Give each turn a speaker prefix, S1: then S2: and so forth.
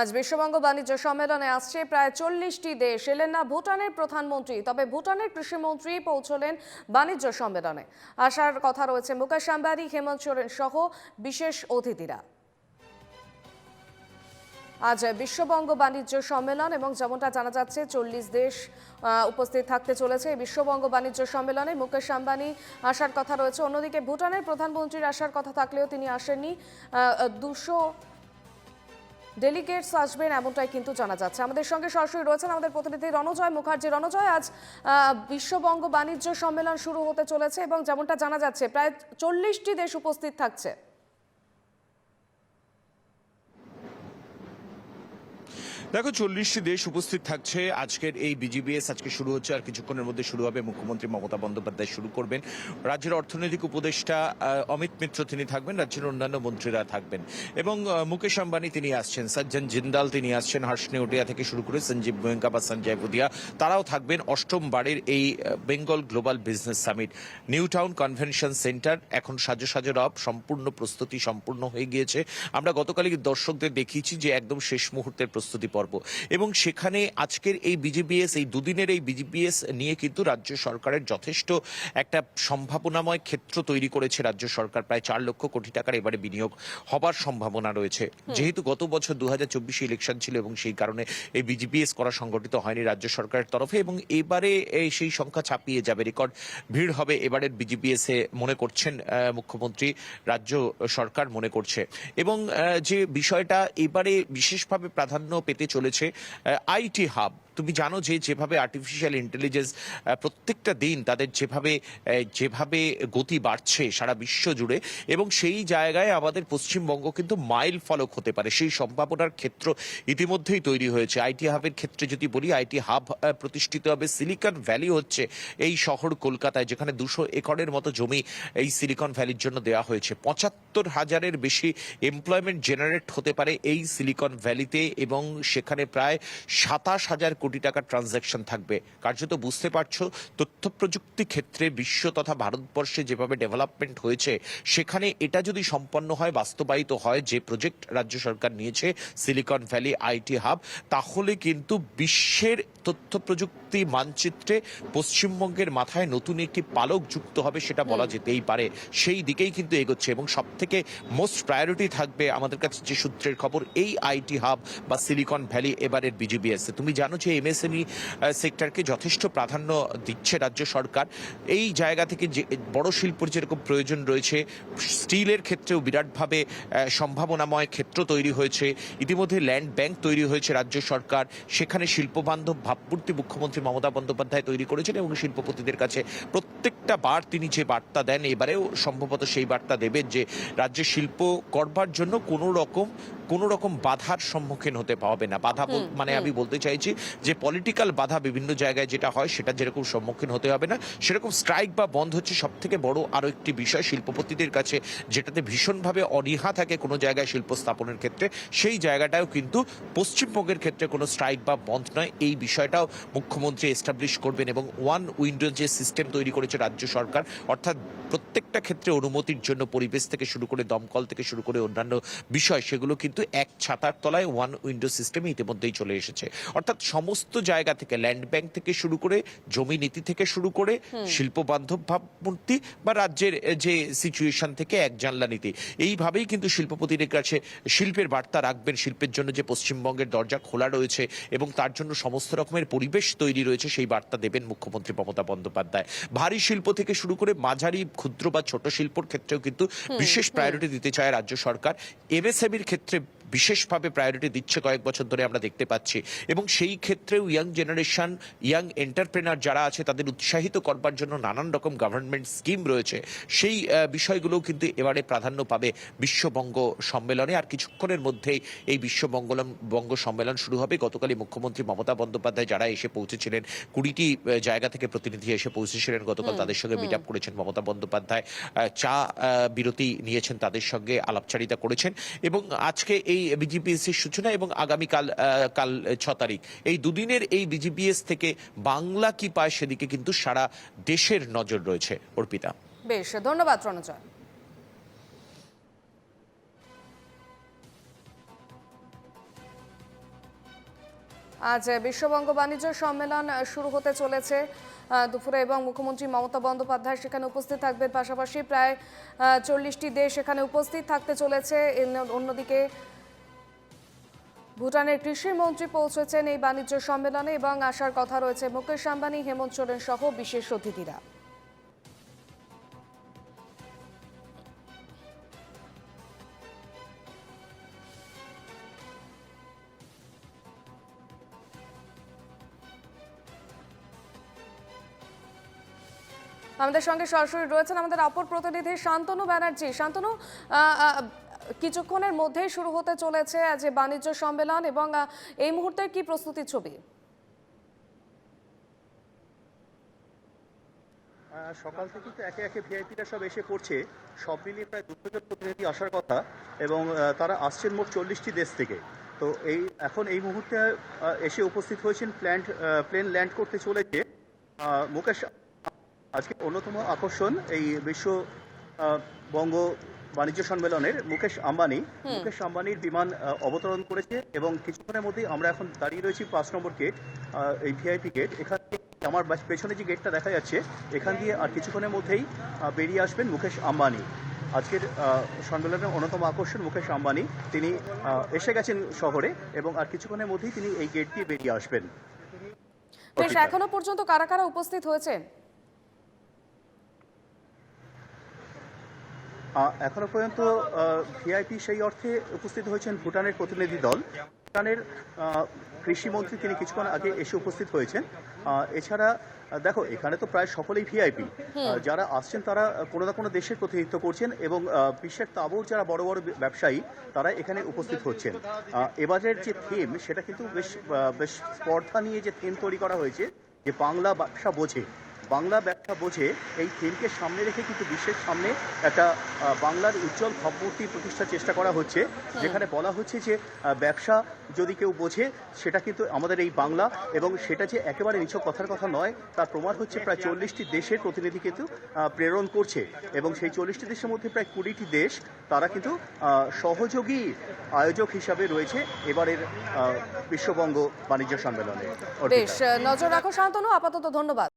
S1: আজ বিশ্ববঙ্গ বাণিজ্য সম্মেলনে আসছে প্রায় চল্লিশটি দেশ। এলেন না ভুটানের প্রধানমন্ত্রী, তবে ভুটানের কৃষিমন্ত্রী পৌঁছলেন বাণিজ্য সম্মেলনে। আসার কথা রয়েছে মুকেশ আম্বানি, হেমন্ত সোরেন সহ বিশেষ অতিথিরা। আজ বিশ্ববঙ্গ বাণিজ্য সম্মেলন এবং যেমনটা জানা যাচ্ছে, চল্লিশ দেশ উপস্থিত থাকতে চলেছে বিশ্ববঙ্গ বাণিজ্য সম্মেলনে। মুকেশ আম্বানি আসার কথা রয়েছে। অন্যদিকে ভুটানের প্রধানমন্ত্রীর আসার কথা থাকলেও তিনি আসেননি। দুশো ডেলিগেটস আসবেন এমনটাই কিন্তু জানা যাচ্ছে। আমাদের সঙ্গে সরাসরি রয়েছেন আমাদের প্রতিনিধি রণজয় মুখার্জি। রণজয়, আজ বিশ্ববঙ্গ বাণিজ্য সম্মেলন শুরু হতে চলেছে এবং যেমনটা জানা যাচ্ছে, প্রায় চল্লিশটি দেশ উপস্থিত থাকছে।
S2: দেখো, চল্লিশটি দেশ উপস্থিত থাকছে। আজকের এই বিজিবিএস আজকে শুরু হচ্ছে, আর কিছুক্ষণের মধ্যে শুরু হবে। মুখ্যমন্ত্রী মমতা বন্দ্যোপাধ্যায় শুরু করবেন। রাজ্যের অর্থনৈতিক উপদেষ্টা অমিত মিত্র তিনি থাকবেন, রাজ্যের অন্যান্য মন্ত্রীরা থাকবেন। এবং মুকেশ আম্বানি তিনি আসছেন সজ্জন জিন্দাল তিনি আসছেন হর্ষ নেউটিয়া থেকে শুরু করে সঞ্জীব গোয়েঙ্কা বা সঞ্জয় বুদিয়া তারাও থাকবেন। অষ্টম বারের এই Bengal global business summit, New Town convention centre. এখন সাজো সাজো রব, সম্পূর্ণ প্রস্তুতি সম্পূর্ণ হয়ে গিয়েছে। আমরা গতকালই দর্শকদের দেখিয়েছি যে একদম শেষ মুহূর্তের প্রস্তুতি পর্ব। এবং সেখানে আজকের এই বিজিবিএস এই দুদিনের এই বিজিবিএস নিয়ে কিন্তু রাজ্য সরকারের যথেষ্ট একটা সম্ভাবনাময় ক্ষেত্র তৈরি করেছে। রাজ্য সরকার প্রায় চার লক্ষ কোটি টাকার এবারে বিনিয়োগ হবার সম্ভাবনা রয়েছে। যেহেতু গত বছর দু হাজার চব্বিশে ইলেকশন ছিল এবং সেই কারণে এই বিজিবিএস করা সংগঠিত হয়নি রাজ্য সরকারের তরফে এবং এবারে সেই সংখ্যা ছাপিয়ে যাবে। রেকর্ড ভিড় হবে এবারের বিজিবিএস এ মনে করছেন মুখ্যমন্ত্রী। রাজ্য সরকার মনে করছে। এবং যে বিষয়টা এবারে বিশেষভাবে প্রাধান্য পেতে চলেছে আইটি হাব। তুমি জানো যে যেভাবে আর্টিফিশিয়াল ইন্টেলিজেন্স প্রত্যেকটা দিন তাদের যেভাবে যেভাবে গতি বাড়ছে সারা বিশ্ব জুড়ে এবং সেই জায়গায় আমাদের পশ্চিমবঙ্গ কিন্তু মাইল ফলক হতে পারে। সেই সম্ভাবনার ক্ষেত্র ইতিমধ্যেই তৈরি হয়েছে। আইটি হাবের ক্ষেত্রে যদি বলি আইটি হাব প্রতিষ্ঠিত হবে সিলিকন ভ্যালি হচ্ছে এই শহর কলকাতায়, যেখানে দুশো একরের মতো জমি এই সিলিকন ভ্যালির জন্য দেওয়া হয়েছে। পঁচাত্তর হাজারের বেশি এমপ্লয়মেন্ট জেনারেট হতে পারে এই সিলিকন ভ্যালিতে এবং সেখানে প্রায় সাতাশ হাজার কোটি টাকার ট্রানজ্যাকশন থাকবে। কার্যত বুঝতে পারছ তথ্য প্রযুক্তি ক্ষেত্রে বিশ্ব তথা ভারতবর্ষে যেভাবে ডেভেলপমেন্ট হয়েছে সেখানে এটা যদি সম্পন্ন হয় বাস্তবায়িত হয় যে প্রজেক্ট রাজ্য সরকার নিয়েছে সিলিকন ভ্যালি আইটি হাব তাহলে কিন্তু বিশ্বের তথ্য প্রযুক্তি মানচিত্রে পশ্চিমবঙ্গের মাথায় নতুন একটি পালক যুক্ত হবে সেটা বলা যেতেই পারে। সেই দিকেই কিন্তু এগোচ্ছে এবং সব থেকে মোস্ট প্রায়োরিটি থাকবে আমাদের কাছে যে সূত্রের খবর এই আইটি হাব বা সিলিকন ভ্যালি এবারের বিজিবিএস তুমি জানো যে এমএসএমই সেক্টরকে যথেষ্ট প্রাধান্য দিচ্ছে রাজ্য সরকার। এই জায়গা থেকে যে, বড় শিল্পর যেরকম প্রয়োজন রয়েছে, স্টিলের ক্ষেত্রেও বিরাটভাবে সম্ভাবনাময় ক্ষেত্র তৈরি হয়েছে। ইতিমধ্যে ল্যান্ড ব্যাংক তৈরি হয়েছে রাজ্য সরকার। সেখানে শিল্পবান্ধব ভাবমূর্তি মুখ্যমন্ত্রী মমতা বন্দ্যোপাধ্যায় তৈরি করেছেন এবং শিল্পপতিদের কাছে প্রত্যেকটা বার তিনি যে বার্তা দেন, এবারেও সম্ভবত সেই বার্তা দেবেন যে রাজ্যে শিল্প করবার জন্য কোনো রকম কোনো রকম বাধার সম্মুখীন হতে পারবে না। বাধা মানে আমি বলতে চাইছি যে পলিটিক্যাল বাধা বিভিন্ন জায়গায় যেটা হয় সেটা যেরকম সম্মুখীন হতে হবে না সেরকম স্ট্রাইক বা বন্ধ হচ্ছে সব থেকে বড় আরও একটি বিষয়। শিল্পপতিদের কাছে যেটাতে ভীষণভাবে অনীহা থাকে কোনো জায়গায় শিল্প স্থাপনের ক্ষেত্রে সেই জায়গাটাও কিন্তু পশ্চিমবঙ্গের ক্ষেত্রে কোনো স্ট্রাইক বা বন্ধ নয়। এই বিষয়টাও মুখ্যমন্ত্রী এস্টাবলিশ করবেন এবং ওয়ান উইন্ডো যে সিস্টেম তৈরি করেছে রাজ্য সরকার অর্থাৎ প্রত্যেকটা ক্ষেত্রে অনুমতির জন্য পরিবেশ থেকে শুরু করে দমকল থেকে শুরু করে অন্যান্য বিষয় সেগুলো কিন্তু এক ছাতার তলায় ওয়ান উইন্ডো সিস্টেমে ইতিমধ্যেই চলে এসেছে। অর্থাৎ সমস্ত জায়গা থেকে ল্যান্ড ব্যাংক থেকে শুরু করে জমি নীতি থেকে শুরু করে শিল্প বান্ধব ভাবমূর্তি বা রাজ্যের যে সিচুয়েশন থেকে এক জানলা নীতি। এইভাবেই কিন্তু শিল্পপতিদের কাছে শিল্পের বার্তা রাখবেন শিল্পের জন্য যে পশ্চিমবঙ্গের দরজা খোলা রয়েছে এবং তার জন্য সমস্ত রকমের পরিবেশ তৈরি রয়েছে সেই বার্তা দেবেন মুখ্যমন্ত্রী মমতা বন্দ্যোপাধ্যায়। ভারী শিল্প থেকে শুরু করে মাঝারি ক্ষুদ্র বা ছোট শিল্পর ক্ষেত্রেও কিন্তু বিশেষ প্রায়োরিটি দিতে চায় রাজ্য সরকার। এমএসএমইর ক্ষেত্রে বিশেষভাবে প্রায়োরিটি দিচ্ছে কয়েক বছর ধরে আমরা দেখতে পাচ্ছি। এবং সেই ক্ষেত্রেও ইয়াং জেনারেশন ইয়াং এন্টারপ্রেনার যারা আছে তাদের উৎসাহিত করবার জন্য নানান রকম গভর্নমেন্ট স্কিম রয়েছে। সেই বিষয়গুলোও কিন্তু এবারে প্রাধান্য পাবে বিশ্ববঙ্গ সম্মেলনে। আর কিছুক্ষণের মধ্যেই এই বিশ্ববঙ্গলম বঙ্গ সম্মেলন শুরু হবে। গতকালই মুখ্যমন্ত্রী মমতা বন্দ্যোপাধ্যায় যারা এসে পৌঁছেছিলেন কুড়িটি জায়গা থেকে প্রতিনিধি এসে পৌঁছেছিলেন গতকাল তাদের সঙ্গে মিট আপ করেছেন মমতা বন্দ্যোপাধ্যায়। চা বিরতি নিয়েছেন তাদের সঙ্গে আলাপচারিতা করেছেন। এবং আজকে এই বিজিপিএসসির সূচনা এবং আগামীকাল কাল ছ তারিখ। এই দুদিনের এই বিজিপিএস থেকে বাংলা কি পায় সেদিকে কিন্তু সারা দেশের নজর রয়েছে। অর্পিতা।
S1: বেশ, ধন্যবাদ রণজয়। আজ বিশ্ববঙ্গ বাণিজ্য সম্মেলন শুরু হতে চলেছে। দুপুরে এবং মুখ্যমন্ত্রী মমতা বন্দ্যোপাধ্যায় সেখানে উপস্থিত থাকবেন। পাশাপাশি প্রায় চল্লিশটি দেশ এখানে উপস্থিত থাকতে চলেছে। অন্যদিকে ভুটানের কৃষি মন্ত্রী পৌঁছেছেন এই বাণিজ্য সম্মেলনে এবং আসার কথা রয়েছে মুকেশ আম্বানি, হেমন্ত সোরেন সহ বিশেষ অতিথিরা। আমাদের সঙ্গে সরাসরি রয়েছেন আমাদের অপর প্রতিনিধি শান্তনু ব্যানার্জি। শান্তনু কিছুক্ষণের মধ্যেই শুরু হতে চলেছে যে বাণিজ্য সম্মেলন এবং এই মুহূর্তে কি প্রস্তুতির ছবি?
S3: সকাল থেকে তো একে একে ভিআইপিরা সব এসে পড়ছে। সব মিলিয়ে প্রায় দুশো জন প্রতিনিধি আসার কথা এবং তারা আসছেন মোট চল্লিশটি দেশ থেকে। তো এই, এখন এই মুহূর্তে এসে উপস্থিত হয়েছেন প্ল্যান্ট প্লেন ল্যান্ড করতে চলেছে। মুকেশ, আজকে অন্যতম আকর্ষণ এই বিশ্ব বঙ্গ বাণিজ্য সম্মেলনের মুকেশ আম্বানি। মুকেশ আম্বানির বিমান অবতরণ করেছে এবং কিছুক্ষণের মধ্যেই আমরা এখন দাঁড়িয়ে রয়েছি পাঁচ নম্বর গেট এই ভিআইপি গেট। এখান থেকে আমার পেছনে যে গেটটা দেখা যাচ্ছে এখান দিয়ে আর কিছুক্ষণের মধ্যেই বেরিয়ে আসবেন মুকেশ আম্বানি। আজকের সম্মেলনের অন্যতম আকর্ষণ মুকেশ আম্বানি। তিনি এসে গেছেন শহরে এবং আর কিছুক্ষণের মধ্যেই তিনি এই গেট দিয়ে বেরিয়ে আসবেন।
S1: বেশ এখনও পর্যন্ত কারা কারা উপস্থিত হয়েছেন?
S3: এখনও পর্যন্ত ভিআইপি সেই অর্থে উপস্থিত হয়েছেন ভুটানের প্রতিনিধি দল। ভুটানের কৃষিমন্ত্রী তিনি কিছুক্ষণ আগে এসে উপস্থিত হয়েছেন। এছাড়া দেখো এখানে তো প্রায় সকলেই ভিআইপি। যারা আসছেন তারা কোনো না কোনো দেশের প্রতিনিধিত্ব করছেন এবং বিশ্বের তাবর যারা বড় বড় ব্যবসায়ী তারা এখানে উপস্থিত হচ্ছেন। আহ, এবারের যে থিম সেটা কিন্তু বেশ বেশ স্পর্ধা নিয়ে যে থিম তৈরি করা হয়েছে যে বাংলা ব্যবসা বোঝে। বাংলা ব্যবসা বোঝে এই থিমকে সামনে রেখে কিন্তু বিশ্বের সামনে একটা বাংলার উজ্জ্বল ভাবমূর্তি প্রতিষ্ঠার চেষ্টা করা হচ্ছে। যেখানে বলা হচ্ছে যে ব্যবসা যদি কেউ বোঝে সেটা কিন্তু আমাদের এই বাংলা এবং সেটা যে একেবারে নিছক কথার কথা নয় তার প্রমাণ হচ্ছে প্রায় চল্লিশটি দেশের প্রতিনিধি কিন্তু প্রেরণ করছে এবং সেই চল্লিশটি দেশের মধ্যে প্রায় কুড়িটি দেশ তারা কিন্তু সহযোগী আয়োজক হিসাবে রয়েছে এবারের বিশ্ববঙ্গ বাণিজ্য সম্মেলনে।
S1: বেশ নজর রাখো শান্তনু আপাতত ধন্যবাদ।